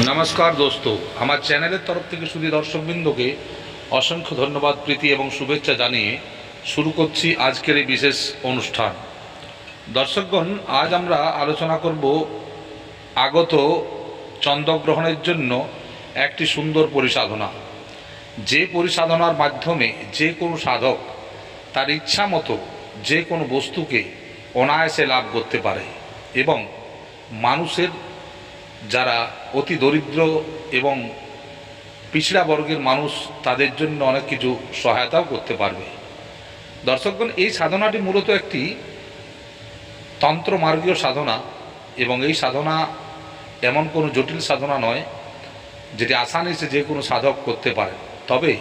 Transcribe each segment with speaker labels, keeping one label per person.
Speaker 1: নমস্কার দোস্ত। আমার চ্যানেলের তরফ থেকে শুধু দর্শকবৃন্দকে অসংখ্য ধন্যবাদ, প্রীতি এবং শুভেচ্ছা জানিয়ে শুরু করছি আজকের এই বিশেষ অনুষ্ঠান। দর্শকগণ, আজ আমরা আলোচনা করব আগত চন্দ্রগ্রহণের জন্য একটি সুন্দর পরিসাধনা। যে পরিসাধনার মাধ্যমে যে কোনো সাধক তার ইচ্ছা মতো যে কোনো বস্তুকে অনায়াসে লাভ করতে পারে এবং মানুষের যারা অতি দরিদ্র এবং পিছড়া বর্গের মানুষ, তাদের জন্য অনেক কিছু সহায়তাও করতে পারবে। দর্শকগণ, এই সাধনাটি মূলত একটি তন্ত্রমার্গীয় সাধনা এবং এই সাধনা এমন কোনো জটিল সাধনা নয় যেটি আসানিসে যে কোনো সাধক করতে পারে। তবে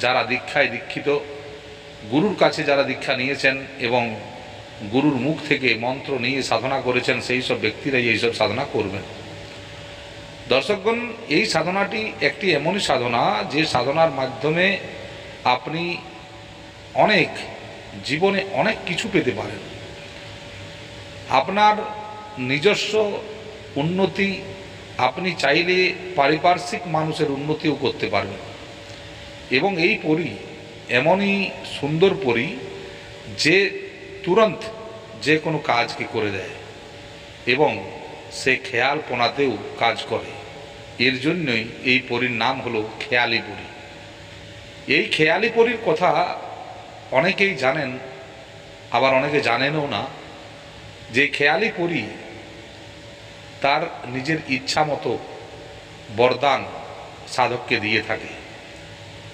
Speaker 1: যারা দীক্ষায় দীক্ষিত, গুরুর কাছে যারা দীক্ষা নিয়েছেন এবং গুরুর মুখ থেকে মন্ত্র নিয়ে সাধনা করেছেন, সেই সব ব্যক্তিরাই এইসব সাধনা করবেন। দর্শকগণ, এই সাধনাটি একটি এমনই সাধনা যে সাধনার মাধ্যমে আপনি অনেক জীবনে অনেক কিছু পেতে পারেন। আপনার নিজস্ব উন্নতি আপনি চাইলে পারিপার্শ্বিক মানুষের উন্নতিও করতে পারবেন। এবং এই পরি এমনই সুন্দর পরি যে তুরন্ত যে কোনো কাজকে করে দেয় এবং সে খেয়াল পোনাতেও কাজ করে। এর জন্যই এই পরীর নাম হলো খেয়ালি পরী। এই খেয়ালি পরীর কথা অনেকেই জানেন, আবার অনেকে জানেনও না যে খেয়ালি পরী তার নিজের ইচ্ছা মতো বরদান সাধককে দিয়ে থাকে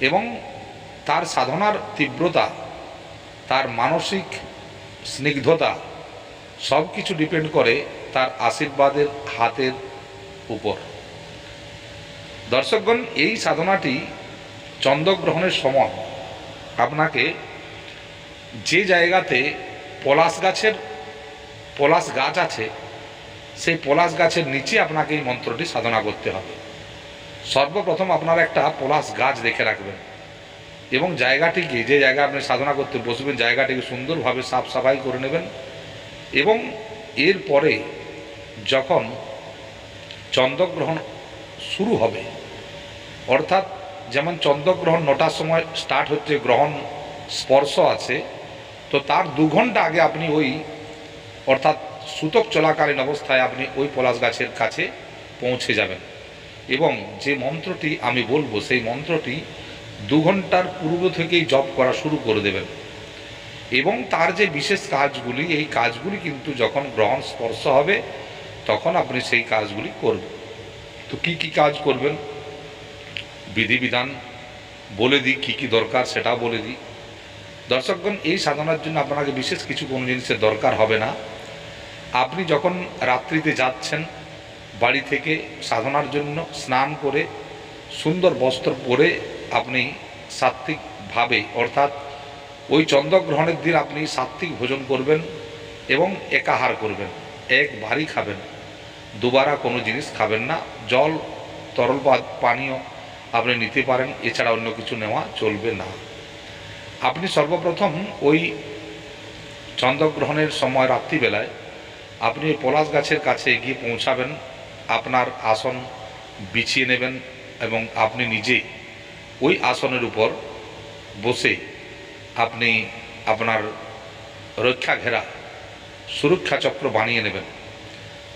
Speaker 1: এবং তার সাধনার তীব্রতা, তার মানসিক স্নিগ্ধতা সব কিছু ডিপেন্ড করে তার আশীর্বাদের হাতের উপর। দর্শকগণ, এই সাধনাটি চন্দ্রগ্রহণের সময় আপনাকে যে জায়গাতে পলাশ গাছের, পলাশ গাছ আছে, সেই পলাশ গাছের নিচে আপনাকে এই মন্ত্রটি সাধনা করতে হবে। সর্বপ্রথম আপনারা একটা পলাশ গাছ দেখে রাখবেন এবং জায়গাটিকে, যে জায়গায় আপনি সাধনা করতে বসবেন, জায়গাটিকে সুন্দরভাবে সাফ সাফাই করে নেবেন এবং এরপরে যখন চন্দ্রগ্রহণ শুরু হবে অর্থাৎ যেমন চন্দ্রগ্রহণ নটার সময় স্টার্ট হচ্ছে, গ্রহণ স্পর্শ আছে, তো তার দু ঘণ্টা আগে আপনি ওই অর্থাৎ সূতক চলাকালীন অবস্থায় আপনি ওই পলাশ গাছের কাছে পৌঁছে যাবেন। এবং যে মন্ত্রটি আমি বলব, সেই মন্ত্রটি দু ঘণ্টার পূর্ব থেকেই জপ করা শুরু করে দেবেন। এবং তার যে বিশেষ কাজগুলি, এই কাজগুলি কিন্তু যখন গ্রহণ স্পর্শ হবে, তখন আপনি সেই কাজগুলি করবেন। তো কি কি কাজ করবেন? বিধিবিধান বলে দিই, কী কী দরকার সেটা বলে দিই। দর্শকগণ, এই সাধনার জন্য আপনাকে বিশেষ কিছু কোনো জিনিসের দরকার হবে না। আপনি যখন রাত্রিতে যাচ্ছেন বাড়ি থেকে সাধনার জন্য, স্নান করে সুন্দর বস্ত্র পরে আপনি সাত্ত্বিকভাবে, অর্থাৎ ওই চন্দ্রগ্রহণের দিন আপনি সাত্ত্বিক ভোজন করবেন এবং একাহার করবেন। এক ভারী খাবেন, দুবারা কোনো জিনিস খাবেন না, জল, তরল পানীয় আপনি নিতে পারেন, এছাড়া অন্য কিছু নেওয়া চলবে না। আপনি সর্বপ্রথম ওই চন্দ্রগ্রহণের সময় রাত্রিবেলায় আপনি পলাশ গাছের কাছে গিয়ে পৌঁছাবেন, আপনার আসন বিছিয়ে নেবেন এবং আপনি নিজে ওই আসনের উপর বসে আপনি আপনার রক্ষা ঘেরা সুরক্ষা চক্র বানিয়ে নেবেন।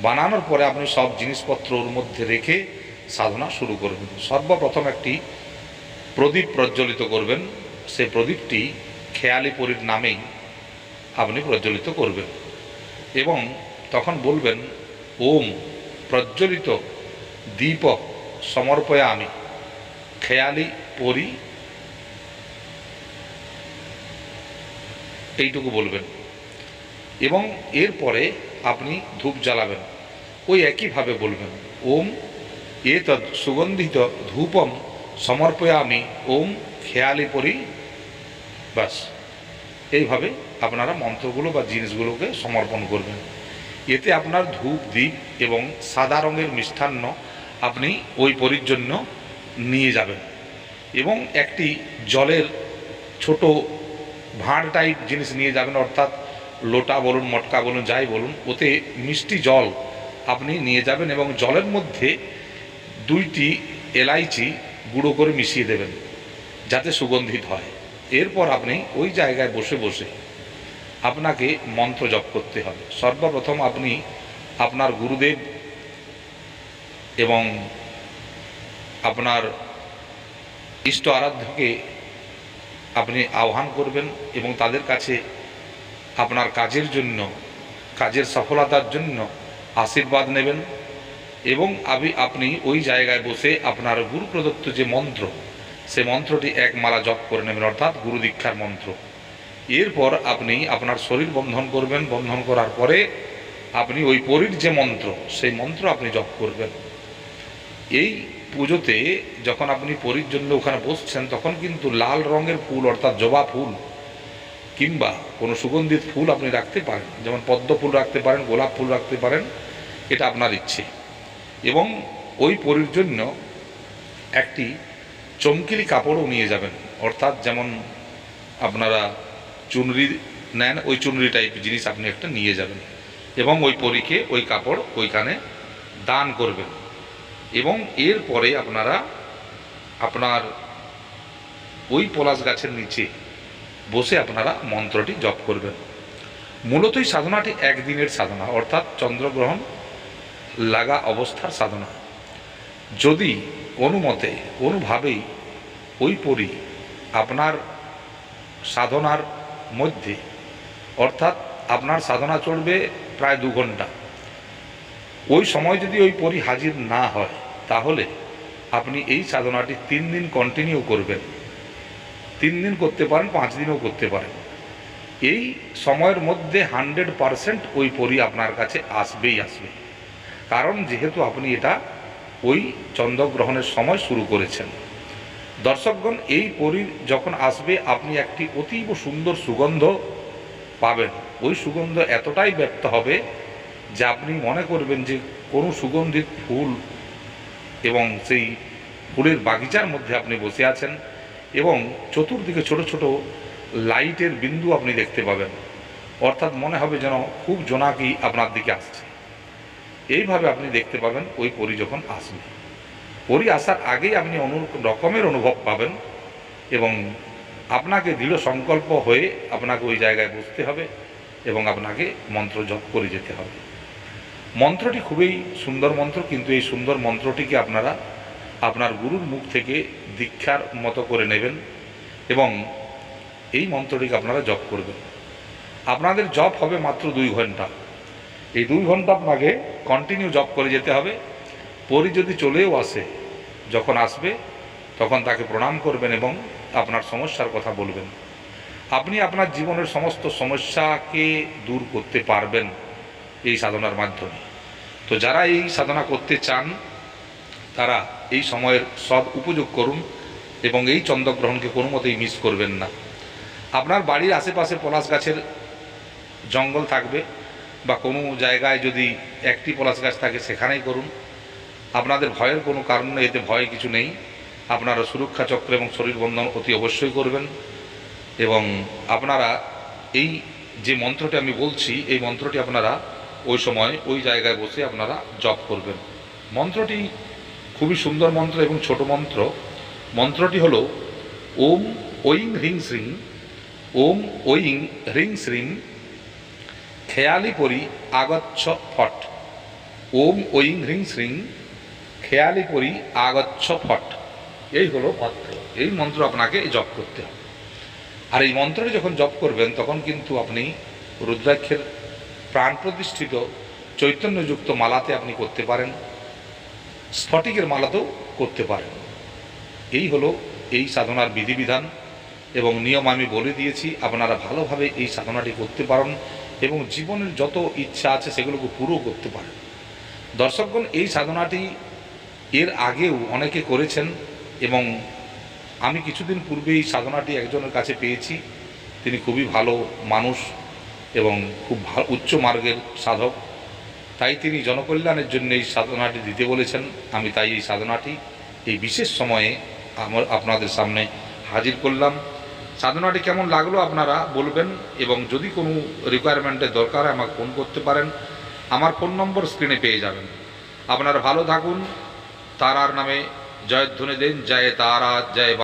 Speaker 1: বানানোর পরে আপনি সব জিনিসপত্র ওর মধ্যে রেখে সাধনা শুরু করবেন সর্বপ্রথম একটি প্রদীপ প্রজ্বলিত করবেন। সে প্রদীপটি খেয়ালি পরীর নামেই আপনি প্রজ্বলিত করবেন। এবং তখন বলবেন, ওম প্রজ্বলিত দীপ সমর্পয়া আমি খেয়ালি পরি। এইটুকু বলবেন। এবং এরপরে আপনি ধূপ জ্বালাবেন। ওই একইভাবে বলবেন, ওম এ তৎ সুগন্ধিত ধূপম সমর্পয়া আমি ওম খেয়ালি পরি ব্যাস এইভাবে আপনারা মন্ত্রগুলো বা জিনিসগুলোকে সমর্পণ করবেন। এতে আপনার ধূপ দ্বীপ এবং সাদা রঙের মিষ্টান্ন আপনি ওই পরির জন্য নিয়ে যাবেন। এবং একটি জলের ছোট ভাঁড় টাইপ জিনিস নিয়ে যাবেন, অর্থাৎ লোটা বলুন, মটকা বলুন, যাই বলুন, ওতে মিষ্টি জল আপনি নিয়ে যাবেন এবং জলের মধ্যে দুইটি এলাইচি গুঁড়ো করে মিশিয়ে দেবেন, যাতে সুগন্ধিত হয়। এরপর আপনি ওই জায়গায় বসে বসে আপনাকে মন্ত্র জপ করতে হবে। সর্বপ্রথম আপনি আপনার গুরুদেব এবং আপনার ইষ্ট আরাধ্যকে আপনি আহ্বান করবেন এবং তাদের কাছে আপনার কাজের জন্য, কাজের সফলতার জন্য আশীর্বাদ নেবেন। এবং আমি আপনি ওই জায়গায় বসে আপনার গুরু প্রদত্ত যে মন্ত্র, সে মন্ত্রটি এক মালা জপ করে নেবেন, অর্থাৎ গুরু দীক্ষার মন্ত্র। এরপর আপনি আপনার শরীর বন্ধন করবেন, বন্ধন করার পরে আপনি ওই পরীর যে মন্ত্র, সেই মন্ত্র আপনি জপ করবেন। এই পুজোতে যখন আপনি পরীর জন্য ওখানে বসছেন, তখন কিন্তু লাল রঙের ফুল, অর্থাৎ জবা ফুল, কিংবা কোনো সুগন্ধিত ফুল আপনি রাখতে পারেন। যেমন পদ্ম ফুল রাখতে পারেন, গোলাপ ফুল রাখতে পারেন, এটা আপনার ইচ্ছে। এবং ওই পরীর জন্য একটি চমকিলি কাপড়ও নিয়ে যাবেন। অর্থাৎ যেমন আপনারা চুনরি নেন, ওই চুনরি টাইপ জিনিস আপনি একটা নিয়ে যাবেন। এবং ওই পরীকে ওই কাপড় ওইখানে দান করবেন। এবং এরপরে আপনারা আপনার ওই পলাশ গাছের নিচে বসে আপনারা মন্ত্রটি জপ করবেন। মূলত এই সাধনাটি একদিনের সাধনা, অর্থাৎ চন্দ্রগ্রহণ লাগা অবস্থার সাধনা। যদি কোনো মতে কোনোভাবেই ওই পরি আপনার সাধনার মধ্যে, অর্থাৎ আপনার সাধনা চলবে প্রায় দু ঘণ্টা ওই সময় যদি ওই পরি হাজির না হয়, তাহলে আপনি এই সাধনাটি তিন দিন কন্টিনিউ করবেন। তিন দিন করতে পারেন, পাঁচ দিনও করতে পারেন। এই সময়ের মধ্যে হান্ড্রেড পারসেন্ট ওই পরি আপনার কাছে আসবেই আসবে। কারণ যেহেতু আপনি এটা ওই চন্দ্রগ্রহণের সময় শুরু করেছেন। দর্শকগণ, এই পরি যখন আসবে, আপনি একটি অতীব সুন্দর সুগন্ধ পাবেন। ওই সুগন্ধ এতটাই ব্যক্ত হবে যে আপনি মনে করবেন যে কোনো সুগন্ধিত ফুল এবং সেই ফুলের বাগিচার মধ্যে আপনি বসে আছেন এবং চতুর্দিকে ছোট ছোট লাইটের বিন্দু আপনি দেখতে পাবেন। অর্থাৎ মনে হবে যেন খুব জোনাকি আপনার দিকে আসছে। এইভাবে আপনি দেখতে পাবেন ওই পরি যখন আসবে। পরি আসার আগেই আপনি অনু রকমের অনুভব পাবেন এবং আপনাকে দৃঢ় সংকল্প হয়ে আপনাকে ওই জায়গায় বসতে হবে এবং আপনাকে মন্ত্র জপ করে যেতে হবে। মন্ত্রটি খুবই সুন্দর মন্ত্র, কিন্তু এই সুন্দর মন্ত্রটিকে আপনারা আপনার গুরুর মুখ থেকে দীক্ষার মতো করে নেবেন এবং এই মন্ত্রটিকে আপনারা জপ করবেন। আপনাদের জপ হবে মাত্র দুই ঘণ্টা। এই দুই ঘণ্টা আপনাকে কন্টিনিউ জব করে যেতে হবে। পরি যদি চলেও আসে, যখন আসবে, তখন তাকে প্রণাম করবেন এবং আপনার সমস্যার কথা বলবেন। আপনি আপনার জীবনের সমস্ত সমস্যাকে দূর করতে পারবেন এই সাধনার মাধ্যমে। তো যারা এই সাধনা করতে চান, তারা এই সময়ের সব উপযোগ করুন এবং এই চন্দ্রগ্রহণকে কোনো মতেই মিস করবেন না। আপনার বাড়ির আশেপাশে পলাশ গাছের জঙ্গল থাকবে বা কোনো জায়গায় যদি একটি পলাশ গাছ থাকে সেখানেই করুন। আপনাদের ভয়ের কোনো কারণ নেই, এতে ভয় কিছু নেই। আপনারা সুরক্ষা চক্র এবং শরীর বন্ধন অতি অবশ্যই করবেন। এবং আপনারা এই যে মন্ত্রটি আমি বলছি, এই মন্ত্রটি আপনারা ওই সময় ওই জায়গায় বসে আপনারা জপ করবেন। মন্ত্রটি খুবই সুন্দর মন্ত্র এবং ছোট মন্ত্র। মন্ত্রটি হলো, ওম ঐং হ্রিং শ্রিং, ওম ঐং হ্রিং শ্রিং, খেয়ালি পরি আগচ্ছ ফট। ওম ঐং হ্রিং শ্রিং খেয়ালি পরি আগচ্ছ ফট। এই হলো মন্ত্র। এই মন্ত্র আপনাকে জপ করতে হবে। আর এই মন্ত্রটি যখন জপ করবেন, তখন কিন্তু আপনি রুদ্রাক্ষের প্রাণ প্রতিষ্ঠিত চৈতন্যযুক্ত মালাতে আপনি করতে পারেন, স্ফটিকের মালাতেও করতে পারেন। এই হলো এই সাধনার বিধিবিধান এবং নিয়ম আমি বলে দিয়েছি, আপনারা ভালোভাবে এই সাধনাটি করতে পারেন এবং জীবনের যত ইচ্ছা আছে সেগুলোকে পুরো করতে পারেন। দর্শকগণ, এই সাধনাটি এর আগেও অনেকে করেছেন এবং আমি কিছুদিন পূর্বে এই সাধনাটি একজনের কাছে পেয়েছি। তিনি খুবই ভালো মানুষ এবং খুব ভালো উচ্চ মার্গের সাধক। তাই তিনি জনকল্যাণের জন্য এই সাধনাটি দিতে বলেছেন। আমি তাই এই সাধনাটি এই বিশেষ সময়ে আমার, আপনাদের সামনে হাজির করলাম। সাধনাটি কেমন লাগল আপনারা বলবেন এবং যদি কোনো রিকোয়ারমেন্টের দরকার আমাকে ফোন করতে পারেন। আমার ফোন নম্বর স্ক্রিনে পেয়ে যাবেন। আপনার ভালো থাকুন। তারার নামে জয়ধ্বনি দিন। জয় তারা, জয়